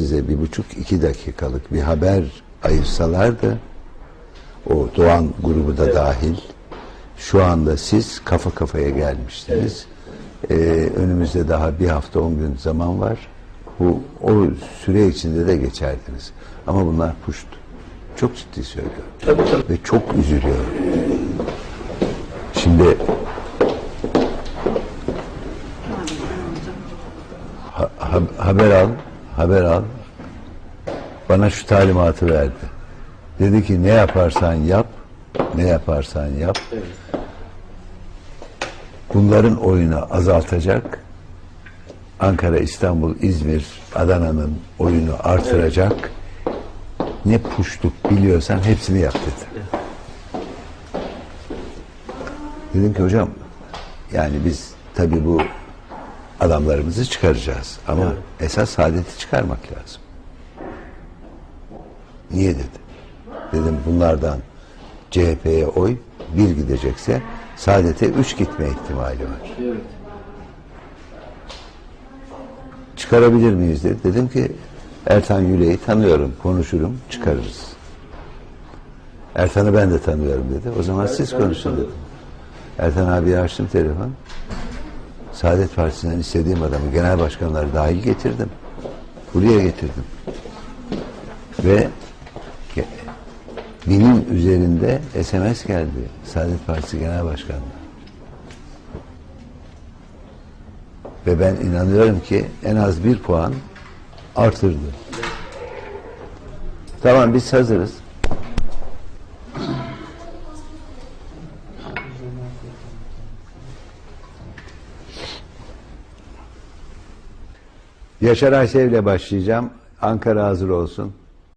size bir buçuk iki dakikalık bir haber ayırsalardı o Doğan grubu da dahil şu anda siz kafa kafaya gelmiştiniz. Ee, önümüzde daha bir hafta on gün zaman var. Bu o süre içinde de geçerdiniz. Ama bunlar puşt. Çok ciddi söylüyorum. Tabii tabii. Ve çok üzülüyorum. Şimdi ha- ha- haber al, haber al. Bana şu talimatı verdi. Dedi ki ne yaparsan yap, ne yaparsan yap. Bunların oyunu azaltacak. Ankara, İstanbul, İzmir, Adana'nın oyunu artıracak. Ne puşluk biliyorsan hepsini yap dedi. Dedim ki hocam yani biz tabii bu adamlarımızı çıkaracağız ama Evet. esas saadeti çıkarmak lazım. Niye dedi. Dedim bunlardan CHP'ye oy bir gidecekse saadete üç gitme ihtimali var. Evet. Çıkarabilir miyiz dedi. Dedim ki Ertan Yüle'yi tanıyorum, konuşurum, çıkarırız. Ertan'ı ben de tanıyorum dedi. O zaman siz ben de konuşun dedim. Ertan abiye açtım telefon. Saadet Partisi'nden istediğim adamı, genel başkanları dahil getirdim. Buraya getirdim. Ve binin üzerinde SMS geldi. Saadet Partisi Genel Başkanı'na. Ve ben inanıyorum ki en az bir puan artırdı. Tamam biz hazırız. Yaşar Aysev ile başlayacağım. Ankara hazır olsun.